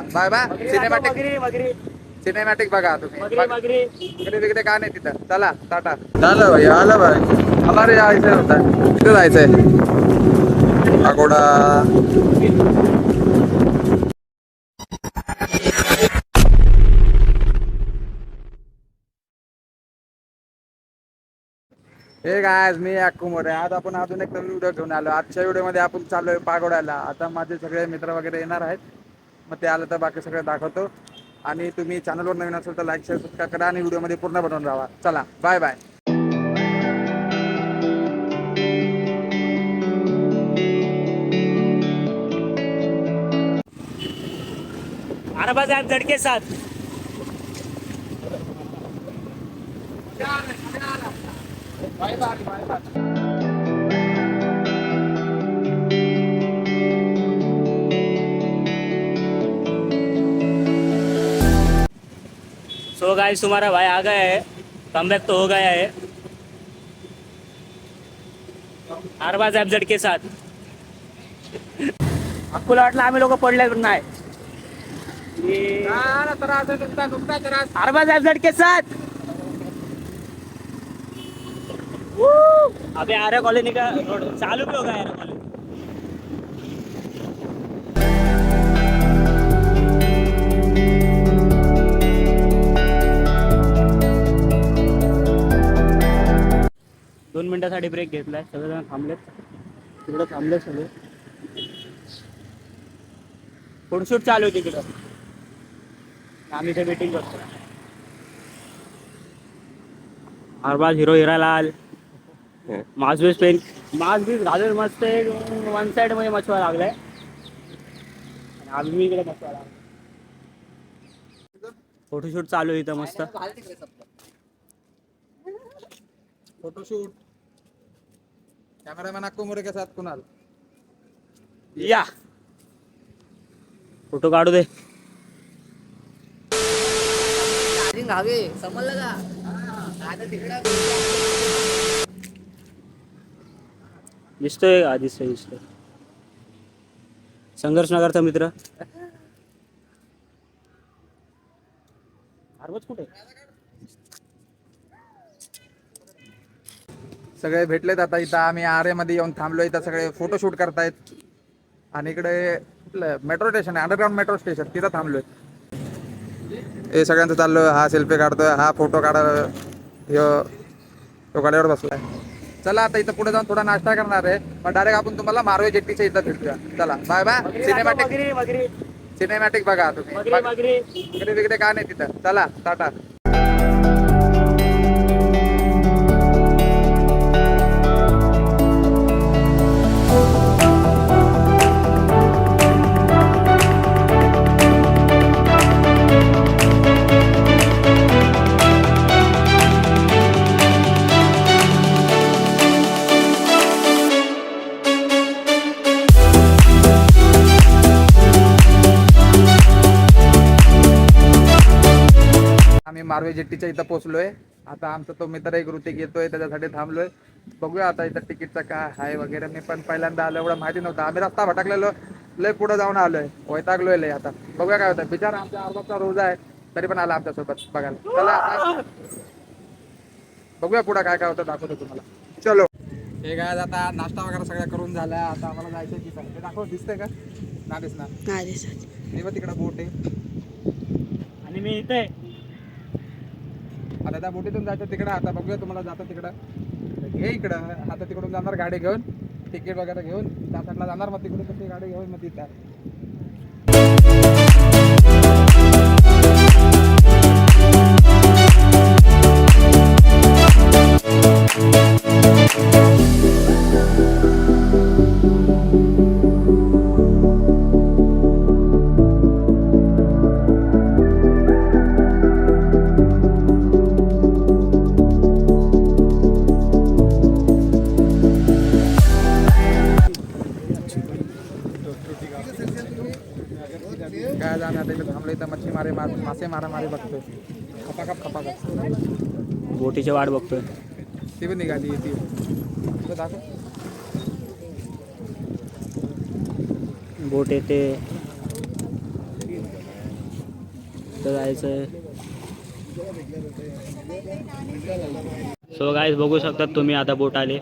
चला. Bye bye. Cinematic cinematic बघा तुम्ही. इकडे तिकडे काय नाही तिथं? चला टाटा. झालं भाई आलं भाई. आम्हाला यायचं होतं तिथं जायचंय. अगोडा हे काय मी मोरे. आज आपण अजून एक नवीन व्हिडिओ घेऊन आलो. आजच्या व्हिडिओमध्ये आपण चाललोय पागोड्याला. आता माझे सगळे मित्र वगैरे येणार आहेत. मग ते आलं तर बाकी सगळं दाखवतो. आणि तुम्ही चॅनलवर नवीन असेल तर लाईक शेअर सबस्क्राईब करा आणि व्हिडिओमध्ये पूर्ण बनवून राहा. चला बाय बाय ॲप झडके साथ. सो गाइस तुम्हारा भाई आ गया है। कम तो हो गया है। अरबाज ॲप के साथ। अकोला वाटलं आम्ही लोक पडले नाही. अरबाज ॲप के साथ! अबे आर्या कॉलोनी का रोड चालू भी होगा आर्या कॉलोनी? दोन मिनिटासाठी ब्रेक घेतलाय. सगळेजण थांबलेत. तिकडे थांबले सगळे. फोटोशूट चालू आहे तिकडं? आम्ही इथे मीटिंग करतो अरबाज हिरो हिरालाल. मास बीस पेन मास बीस घालून मस्त एक वन साइडमध्ये मछवा लागलाय. आणि आम्ही इकडे मछवा लागलाय. फोटोशूट चालू आहे इथं मस्त. फोटोशूट कॅमेरामॅन अक्कू मोरे के साथ कुणाल? या. फोटो काढू दे. चार्जिंग हवे समजलं का? आता तिकडं दिसतोय का? दिसतोय दिसतोय. संघर्ष नगरचा मित्र. कुठे? सगळे भेटलेत आता इथं. आम्ही आरेमध्ये येऊन थांबलो इथं सगळे फोटोशूट करतायत. आणि इकडे मेट्रो स्टेशन आहे. अंडरग्राऊंड मेट्रो स्टेशन तिथं थांबलोय. हे सगळ्यांचं चाललं हा सेल्फी काढतोय. हा फोटो काढ. तो गाड्यावर बसलाय. चला आता इथं पुढे जाऊन थोडा नाश्ता करणार आहे. पण डायरेक्ट आपण तुम्हाला मारवे जेट्टीच्या इथं भेटूया. चला. Bye bye. सिनेमॅटिक सिनेमॅटिक बघा तुम्ही. तिकडे काय नाही तिथं? चला टाटा. मारवे जेट्टीच्या इथं पोहोचलोय. आता आमचा तो मित्र एक ऋतिक येतोय त्याच्यासाठी थांबलोय. बघूया आता इथं तिकीटचं काय आहे वगैरे. मी पण पहिल्यांदा आलो एवढं माहिती नव्हतं. आम्ही रस्ता भटकलेलो लय पुढे जाऊन आलोय. वैतागलोय लय आता. बघूया काय होतं बिचार आमच्या अर्धाचा रोज आहे तरी पण आला आमच्यासोबत बघायला. चला आता बघूया पुढं काय काय होतं दाखवतो तुम्हाला. चलो. हे काय आता नाश्ता वगैरे सगळं करून झाला. आता आम्हाला जायचं तिथं. हे दाखव दिसतंय का? ना दिसणार. नाही दिसत. हे तिकडं बोट आहे. आणि मी इथे आता त्या बोटीतून जायचं तिकडं आता बघूया तुम्हाला जातं तिकडं. घे इकडं आता तिकडून जाणार गाडी घेऊन. तिकीट वगैरे घेऊन त्या जाणार मग तिकडून ती गाडी घेऊन मग तिथं. बोटीची वाट बघतोय. ती पण निघाली ती. तुला दाखव बोट येते. जायचंय. सो गाईज बघू शकतात तुम्ही आता बोट आले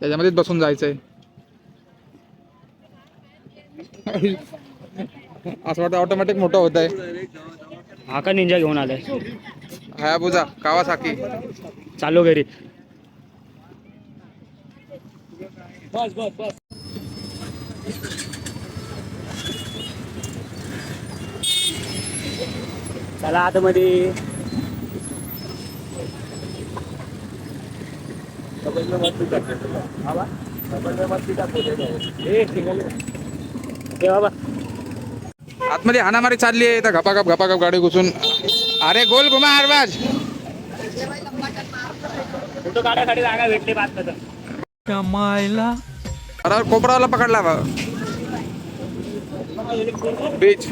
त्याच्यामध्येच बसून जायचंय. असं वाटतं ऑटोमॅटिक मोठं होत आहे हा का निंजा घेऊन आलाय? हायाबुजा कावासाकी चालू घरी. चला आतमध्ये. ए बाबा. आतमध्ये हाणामारी चालली आहे. तर घपाघप घपाघप गाडी घुसून. अरे गोल घुमा बात अरे कोपरावाला पकडला बा. बीच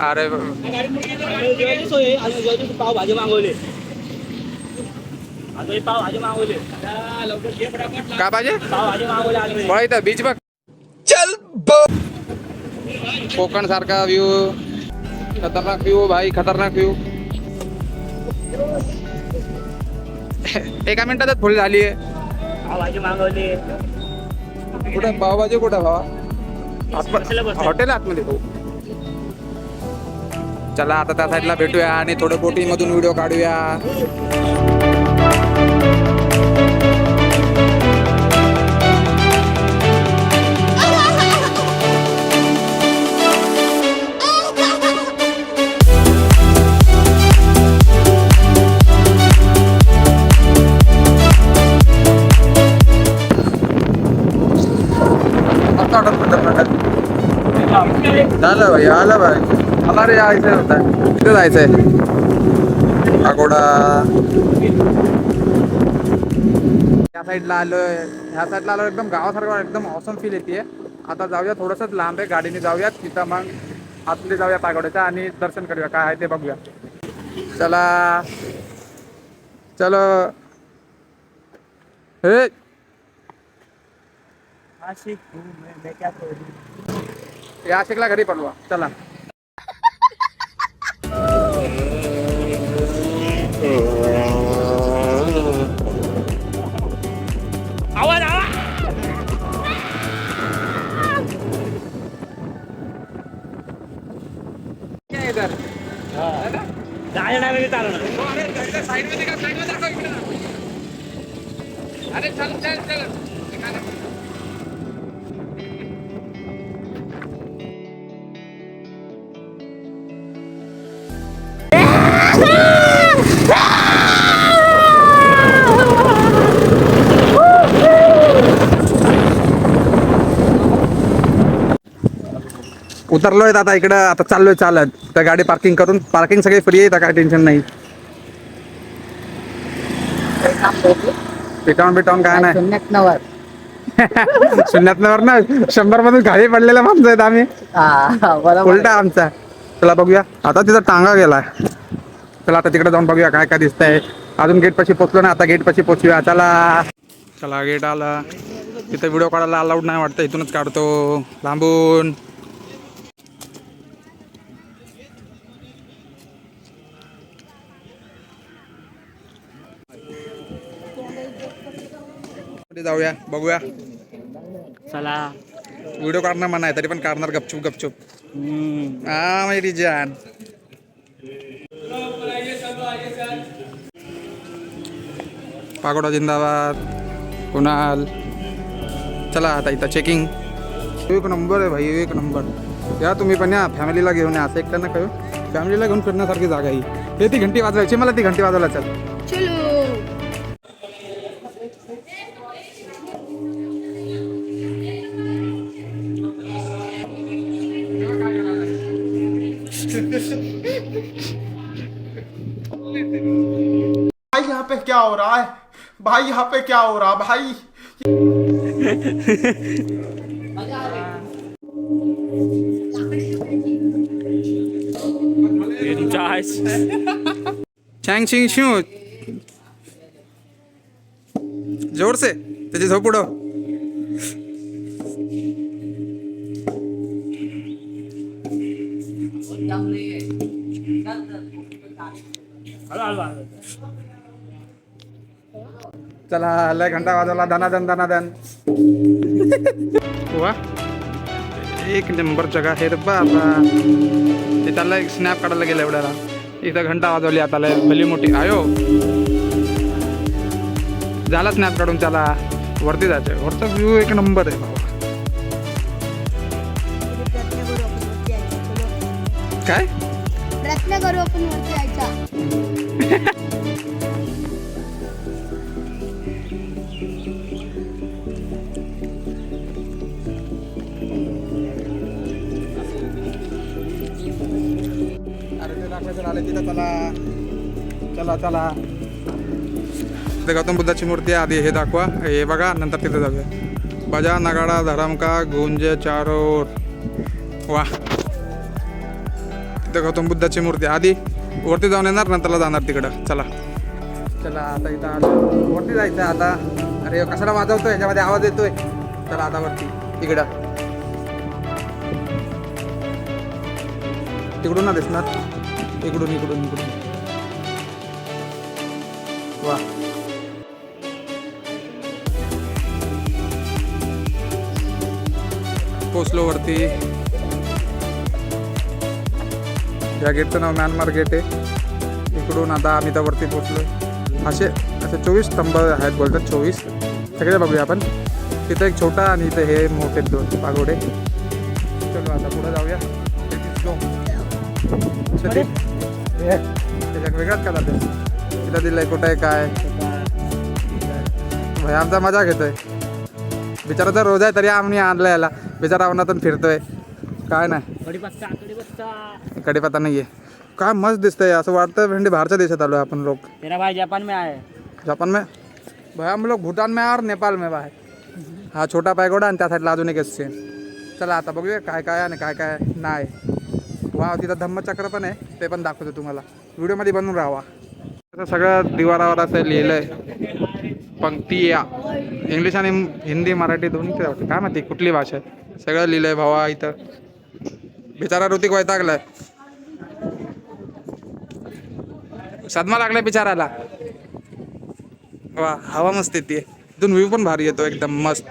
अरे पाव भाजी मागवली पाहिजे पाव भाजी मागवली बीच बघ. कोकण सारखा व्ह्यू खतरनाक व्ह्यू भाई खतरनाक व्ह्यू एका मिनिटातच फुल झाली भाजी मागवली. कुठे? पावभाजी कुठे भावा. हॉटेल आतमध्ये. भाऊ चला आता त्या साईडला भेटूया आणि थोडं बोटिंग मधून व्हिडिओ काढूया. झालं भाई. मला रे यायचं होतं तिथे जायचंय अगोडा या साईडला आलोय ह्या साईडला आलो एकदम गावासारखं एकदम ऑसम फील येते आता जाऊया थोडंसंच लांब आहे गाडीने जाऊयात तिथं मग आतले जाऊया पागोड्याच्या आणि दर्शन करूया. काय आहे ते बघूया. चला. चलो. हे. या शिकला घरी पडवा चला. आवाज आवाज. जायला नाही म्हणजे चालणार. उतरलोय आता इकडं आता चाललोय चालत. तर गाडी पार्किंग करून पार्किंग सगळी फ्री आहे काय टेन्शन नाही. पिटाऊन बिटाऊन काय नाही. शून्यात नवर शून्यात ना शंभर मधून खाली पडलेला माणसं आहेत आम्ही. उलटा आमचा. चला बघूया. आता तिथं टांगा गेलाय. चला आता तिकडे जाऊन बघूया काय काय दिसतंय. अजून गेट पाशी पोचलो ना आता गेट पाशी पोचूया. चला. चला गेट आला. तिथं व्हिडिओ काढायला अलाउड नाही वाटतं इथूनच काढतो. लांबून. मध्ये जाऊया बघूया. चला. व्हिडिओ काढणार म्हणा तरी पण काढणार गपचूप गपचूप. हा मेरी जान. पागोडा जिंदाबाद. कुणाल? चला आता इथं चेकिंग एक नंबर आहे भाई एक नंबर या तुम्ही पण या फॅमिलीला घेऊन या असं एकट्यानं करू. फॅमिलीला घेऊन फिरण्यासारखी जागा ही. हे ती घंटी वाजवायची मला ती घंटी वाजवायला चल. पे क्या हो रहा है? भाई यहाँ पे क्या हो रहा है भाई? छँग शिंग शिव जोरसे त्याची झोप उडव हळू हळू चला लय घंटा वाजवला धनादन धनादन वा. एक नंबर जगा हे रे बाबा. ते त्याला एक स्नॅप काढायला गेला एवढ्याला. इथं घंटा वाजवली आता लय भली मोठी. आयो. झाला स्नॅप काढून त्याला. वरती जायचं वरचा व्ह्यू एक नंबर आहे बाबा. काय? प्रयत्न करू आपण वरती यायचा. तिथं चला. चला चला. तिथे गौतम बुद्धाची मूर्ती आहे आधी हे दाखवा. हे बघा नंतर तिथं जाऊया. बजा नगाडा धरम का गुंज चारोर. वा. तिथं गौतम बुद्धाची मूर्ती आधी वरती जाऊन येणार नंतरला जाणार तिकडं. चला. चला आता इथं आता वरती जायचं आहे आता. अरे कशाला वाजवतोय? याच्यामध्ये आवाज येतोय. चला आता वरती. तिकडं तिकडून ना दिसणार? इकडून इकडून इकडून. वा. पोचलो वरती. या गेटचं नाव म्यानमार गेट आहे. इकडून आता आम्ही त्या वरती पोचलो असे असे चोवीस स्तंभ आहेत बोलतात चोवीस. सगळे बघूया आपण. तिथं एक छोटा आणि इथं हे मोठे दोन पागोडे. चलो आता पुढे जाऊया. त्याच्यात वेगळाच कलर ते तिथं दिलंय कुठं आहे काय? भाई आमचा मजा घेतोय. बिचारा तर रोज आहे तरी आम्ही आणलं याला. बिचारा उन्हातून फिरतोय. काय नाही. कडीपत्ता कढीपत्ता नाहीये. काय मस्त दिसतंय असं वाटतं भेंडी बाहेरच्या देशात आलो आपण भाई जापान में आए. जापान में? भाई हम लोग भूटान में और नेपाल में बाहेर. हा छोटा पायगोडा आणि त्या साईडला अजून एक चला आता बघूया काय काय आणि काय काय नाही. वा तिथं धम्मचक्र पण आहे ते पण दाखवतो तुम्हाला. व्हिडिओमध्ये बनवून राहावा. असं सगळं दिवारावर असं लिहिलं आहे पंक्ती या. इंग्लिश आणि हिंदी मराठी दोन्ही वाटतं काय माहिती कुठली भाषा आहे? सगळं लिहिलं आहे भावा इथं. बिचारा ऋतिक वैतागलाय. सदमा लागलाय बिचाराला. वा हवा मस्त येते. इथून व्ह्यू पण भारी येतो एकदम मस्त.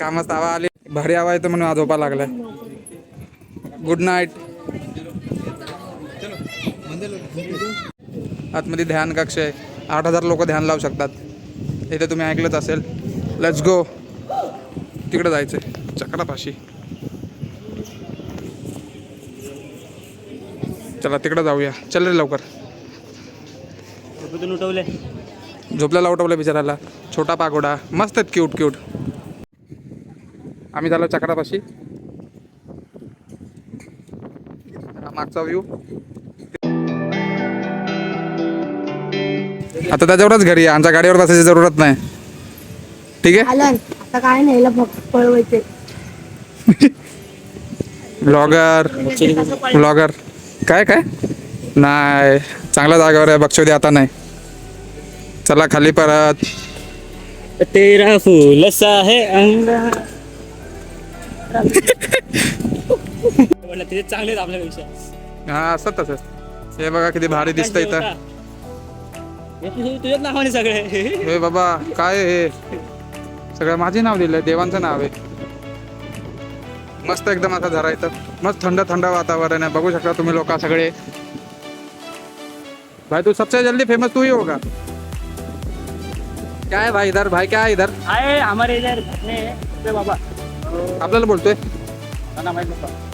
का मस्त हवा आली. भारी हवा येतो म्हणून आज झोपा लागलाय. गुड नाईट आतमध्ये ध्यान कक्ष आहे. आठ हजार लोक ध्यान लावू शकतात. इथे तुम्ही ऐकलंच असेल. लेट्स गो तिकडे जायचंय. चक्रापाशी चला तिकडे जाऊया. चल रे लवकर. झोपेतून उठवले झोपल्याला उठवलं बिचाराला. छोटा पागोडा. मस्त आहेत क्यूट क्यूट आम्ही झालो चक्रापाशी हा मागचा व्ह्यू आता त्याच्यावरच घरी आहे. आमच्या गाडीवर बसायची जरूरत नाही. ठीक आहे? आलं. आता काय नाही याला फक्त पळवायचे ब्लॉगर ब्लॉगर काय काय? नाही. चांगल्या जागेवर आहे. बक्षोदी आता नाही. चला खाली परत. तेरा फूल सा है अंग म्हटलं तिथे चांगले आहेत आपल्यापेक्षा हा असं तसंच हे बघा किती भारी दिसतं इथं. तुझे- तुझ्याच नावाने सगळे. हे बाबा काय हे? सगळं माझे नाव दिलंय देवांचं नाव आहे. मस्त एकदम आता जरा इथं. मस्त थंड थंड वातावरण आहे. बघू शकता तुम्ही लोक सगळे. भाई तू सबसे जल्दी फेमस तू ही होगा. क्या है भाई इधर? भाई क्या है इधर? आहे इधर घटने बाबा। आपल्याला बोलतोय. त्यांना माहीत नव्हतं.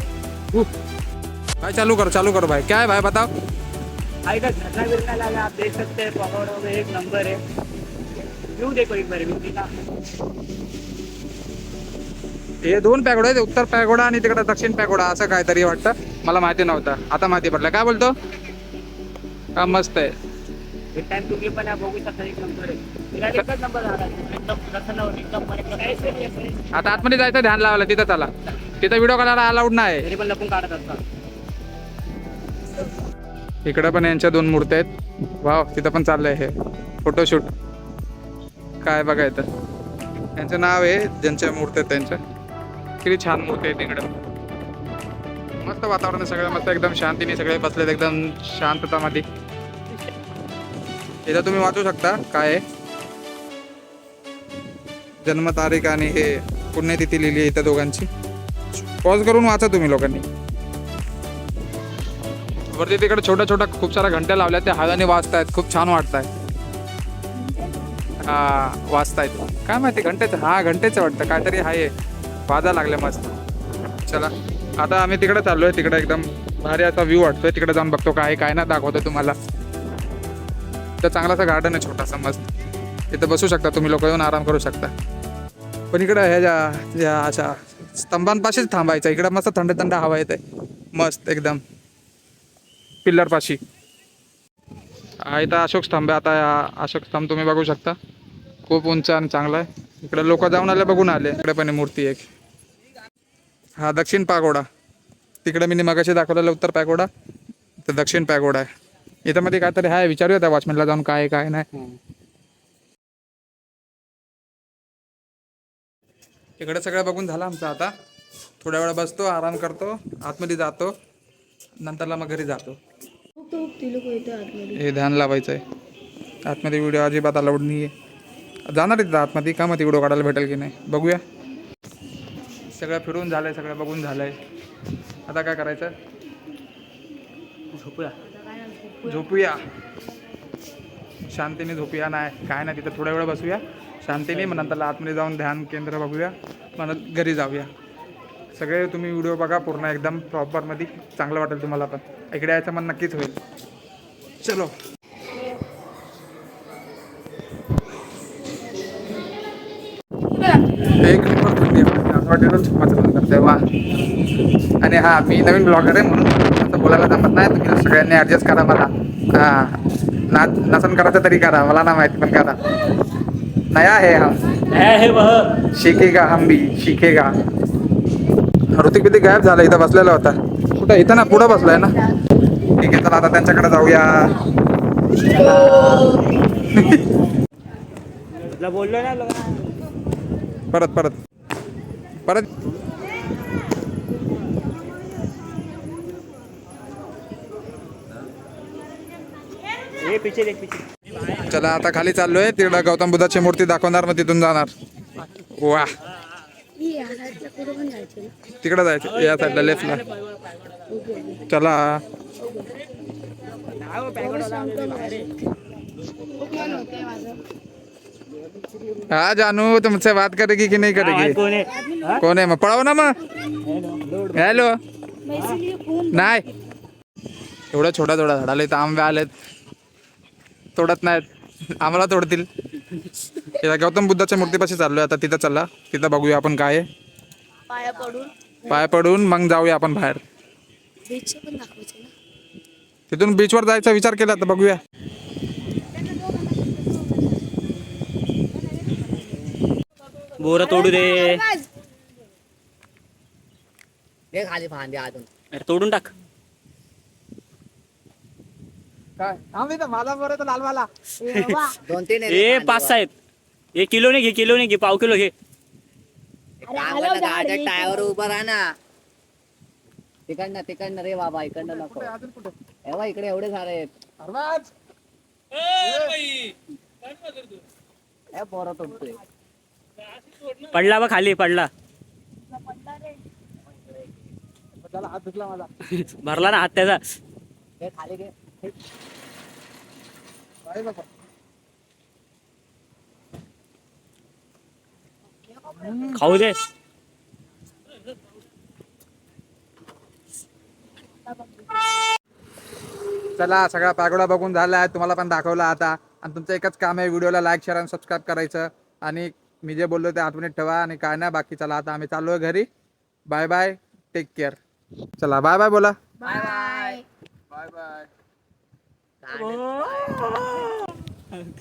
भाई चालू करो चालू करो भाई. क्या है भाई बताओ. हा इधर घटना बिरना लगा आप देख सकते हैं पकौड़ों में एक नंबर है. व्यू देखो एक बार का हे दोन पॅगोडा आहेत उत्तर पॅगोडा आणि तिकडे दक्षिण पॅगोडा असं काहीतरी वाटतं. मला माहिती नव्हतं. आता माहिती पडलं. काय बोलतो? हा मस्त आहे. या बघू शकता एक नंबर आहे. आता आतमध्ये जायचं ध्यान लावायला. तिथं चला. तिथं व्हिडिओ करायला अलाउड नाही. पण इकडं पण यांच्या दोन मूर्त्या आहेत. वाव तिथं पण चाललंय हे. फोटोशूट काय बघा इथं. यांचं नाव आहे ज्यांच्या मूर्त्या आहेत त्यांच्या. किती छान मूर्ती आहेत इकडं. मस्त वातावरण आहे सगळं मस्त एकदम शांतीने सगळे बसलेत एकदम शांततामध्ये. इथं तुम्ही वाचू शकता काय आहे. जन्मतारीख आणि हे पुण्यतिथी लिहिली आहे इथं दोघांची. पॉज करून वाचा तुम्ही लोकांनी. वरती तिकडे छोट्या छोट्या खूप साऱ्या घंट्या लावल्या त्या हाताने वाचतायत खूप छान वाटतायत. हा वाचतायत काय माहिती घंटेचं हा घंटेचं वाटतं काहीतरी आहे. वाजा लागले मस्त. चला आता आम्ही तिकडे चाललोय तिकडे एकदम भारी असा व्ह्यू वाटतोय तिकडे जाऊन बघतो काय काय ना दाखवतो तुम्हाला. तर चांगलासा गार्डन आहे छोटासा मस्त. इथं बसू शकता तुम्ही लोक येऊन आराम करू शकता. पण इकडं ह्या ज्या अशा स्तंभांपाशीच थांबायचं. इकडं मस्त थंड थंड हवा येते मस्त एकदम. पिल्लरपाशी. हा इथं अशोक स्तंभ आहे. आता हा अशोक स्तंभ तुम्ही बघू शकता. खूप उंच आणि चांगला आहे. इकडे लोक जाऊन आले बघून आले. इकडे पण मूर्ती एक. हा दक्षिण पागोडा. तिकडे मी मगाशी दाखवलेला उत्तर पॅगोडा. तर दक्षिण पॅगोडा आहे. इथं मध्ये काहीतरी आहे. विचारूया त्या वॉचमॅनला जाऊन काय काय नाही. इकडे सगळं बघून झालं आमचं आता. थोड्या वेळा बसतो आराम करतो आतमध्ये जातो नंतरला मग घरी जातो. हे ध्यान लावायचं आहे आतमध्ये व्हिडिओ अजिबात अलाउड नाही आहे जाणार आहे आतमध्ये का मग व्हिडिओ काढायला भेटेल की नाही? बघूया. सगळं फिरून झालंय सगळं बघून झालंय. आता काय करायचं? झोपूया. झोपूया. शांतीने झोपूया नाही काय नाही तिथं थोड्या वेळ बसूया. शांतीने मग नंतर आतमध्ये जाऊन ध्यान केंद्र बघूया. मग घरी जाऊया. सगळे तुम्ही व्हिडिओ बघा पूर्ण एकदम प्रॉपरमध्ये चांगलं वाटेल तुम्हाला पण. इकडे यायचं मन नक्कीच होईल. चलो. एक नंबर थंडी आहे. असं वाटेल मन वा आणि हा मी नवीन ब्लॉगर आहे म्हणून. आता बोलायला जमत नाही तुम्ही सगळ्यांनी ऍडजस्ट करा मला. हा. ना नसन करायचं तरी करा मला ना माहिती पण करा. नया आहे हा है है वह. शिकेगा हम भी शिकेगा. ऋतिक बितिक गायब झाला इथं बसलेला होता. कुठं इथं ना पुढं बसलाय ना. ठीक आहे चला आता त्यांच्याकडे जाऊया. बोललो ना परत परत. परत हे पिचे देख पिचे चला आता खाली चाललोय. तिकडं गौतम बुद्धाची मूर्ती दाखवणार मग तिथून जाणार. वा. तिकडे जायचं या साईडला लेफ्टला चला. हा जानू तुमसे बात करेगी की नहीं करेगी? कोण आहे? मग? पळव ना मग. हॅलो. नाही. एवढं छोट्या छोट्या झाडाला इथं आंबे आलेत. तोडत नाहीत. आम्हाला तोडतील. गौतम बुद्धाच्या मूर्तीपाशी चाललोय. आता तिथं चला. तिथं बघूया आपण काय आहे. पाया पडून. पाय पडून मग जाऊया आपण बाहेर. बीच पण दाखवायचं ना. तिथून बीचवर जायचा विचार केला तर बघूया. बोर तोडू दे. खाली फांदे अजून अरे तोडून टाक. काय? आम्ही तर माझा बरं तर लालवाला. दोन तीन ए पाच सहा आहेत. एक किलो ने घे किलो ने घे पाव किलो घे. टायर उभं राहा ना तिकडनं तिकडनं रे बाबा इकडनं नको. अजून कुठे? एव्हा इकडे एवढे सारे आहेत. ए पोरं तुटतोय. पडला बा खाली पडला. त्याला हात धुतला भरला ना हात त्याचा. हे खाली घे. खाऊ दे चला सगळा पॅगोडा बघून झाला. आहे तुम्हाला पण दाखवला आता. आणि तुमचं एकच काम आहे व्हिडिओला लाईक शेअर आणि सबस्क्राईब करायचं. आणि मी जे बोललो ते आठवणीत ठेवा आणि काय नाही बाकी चला आता आम्ही चाललोय घरी. बाय बाय टेक केअर चला बाय बाय बोला. बाय बाय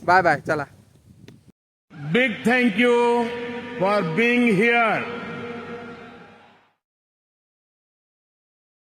बाय बाय चला. Big thank you for being here